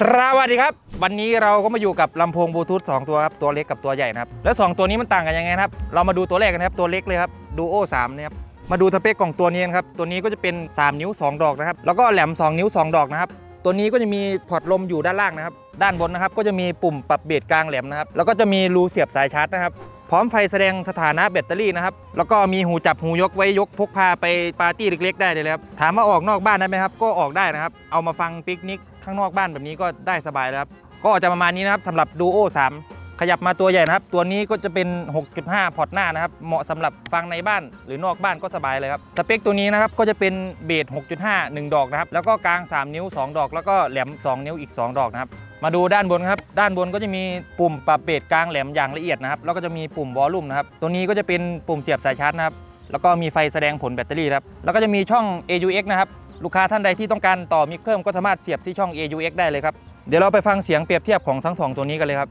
สวัสดีครับ วันนี้เราก็มาอยู่กับลำโพงบลูทูธ2ตัวครับตัวเล็กกับตัวใหญ่นะครับแล้ว2ตัวนี้มันต่างกันยังไงนะครับเรามาดูตัวแรกกันนะครับตัวเล็กเลยครับดูโอ3นะครับมาดูสเปคของตัวนี้นครับตัวนี้ก็จะเป็น 3 นิ้ว 2 ดอกนะครับแล้วก็แหลม 2 นิ้ว 2 ดอกนะครับตัวนี้ก็จะมีพอร์ตลมอยู่ด้านล่างนะครับด้านบนนะครับก็จะมีปุ่มปรับเบสกลางแหลมนะครับแล้วก็จะมีรูเสียบสายชาร์จนะครับพร้อมไฟแสดงสถานะแบตเตอรี่นะครับแล้วก็มีหูจับหูยกไว้ยกพกพาไปปาร์ตี้เล็กๆได้เลยครับถามว่าออกนอกบ้านได้ไหมครับก็ออกได้นะครับเอามาฟังปิกนิก ข้างนอกบ้านแบบนี้ก็ได้สบายแล้วครับ ก็จะประมาณนี้นะครับสำหรับ Duo 3ขยับมาตัวใหญ่นะครับ ตัวนี้ก็จะเป็น 6.5 พอร์ตหน้านะครับ เหมาะสำหรับฟังในบ้านหรือนอกบ้านก็สบายเลยครับ สเปคตัวนี้นะครับก็จะเป็นเบส6.5 1 ดอกนะครับ แล้วก็กลาง 3 นิ้ว 2 ดอก แล้วก็แหลม 2 นิ้วอีก 2 ดอกนะครับ มาดูด้านบนครับ ด้านบนก็จะมีปุ่มปรับเบสกลางแหลมอย่างละเอียดนะครับ แล้วก็จะมีปุ่มวอลลุ่มนะครับ ตัวนี้ก็จะเป็นปุ่มเสียบสายชาร์จนะครับ แล้วก็มีไฟแสดงผลแบตเตอรี่ครับ แล้วก็จะมีช่อง AUX นะครับ ลูกค้าท่านใดที่ต้องการต่อมิกเพิ่มก็สามารถเสียบที่ช่อง AUX ได้เลยครับ เดี๋ยวเราไปฟังเสียงเปรียบเทียบของทั้งสองตัวนี้กันเลยครับ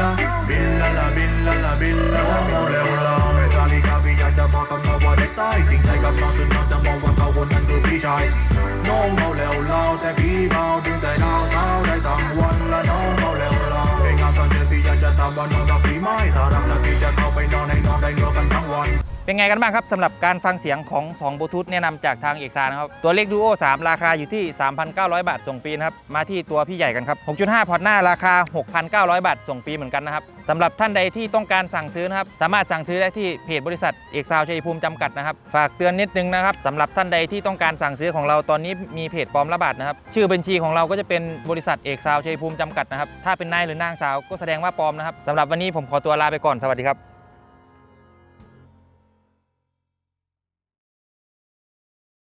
ลาลาบิลลาบิลลาลาบิลลาลาบิลลาเมาแล้วลาไม่ซาลิกาพี่อยากจะบอกกับน้องว่าเด็กใต้จริงใจกับน้องจนน้องจะมองว่าเขาคนนั้น เป็นไงกันบ้างครับสำหรับการฟังเสียงของ2บลูทูธแนะนำจากทางเอกซานะครับ ตัวเล็ก Duo 3ราคาอยู่ที่ 3,900 บาทส่งฟรีนะครับ มาที่ตัวพี่ใหญ่กันครับ 6.5 พอร์ตหน้าราคา 6,900 บาทส่งฟรีเหมือนกันนะครับสำหรับท่านใดที่ต้องการสั่งซื้อนะครับ สามารถสั่งซื้อได้ที่เพจบริษัทเอกซาวชัยภูมิจำกัดนะครับ ฝากเตือนนิดนึงนะครับสำหรับท่านใดที่ต้องการสั่งซื้อของเราตอนนี้มีเพจปลอมระบาดนะครับ ชื่อบัญชีของเราก็จะเป็นบริษัทเอกซาวชัยภูมิจำกัดนะครับ ถ้าเป็นนายหรือนางสาวก็แสดงว่าปลอมนะครับสำหรับวันนี้ผมขอตัวลาไปก่อนสวัสดีครับ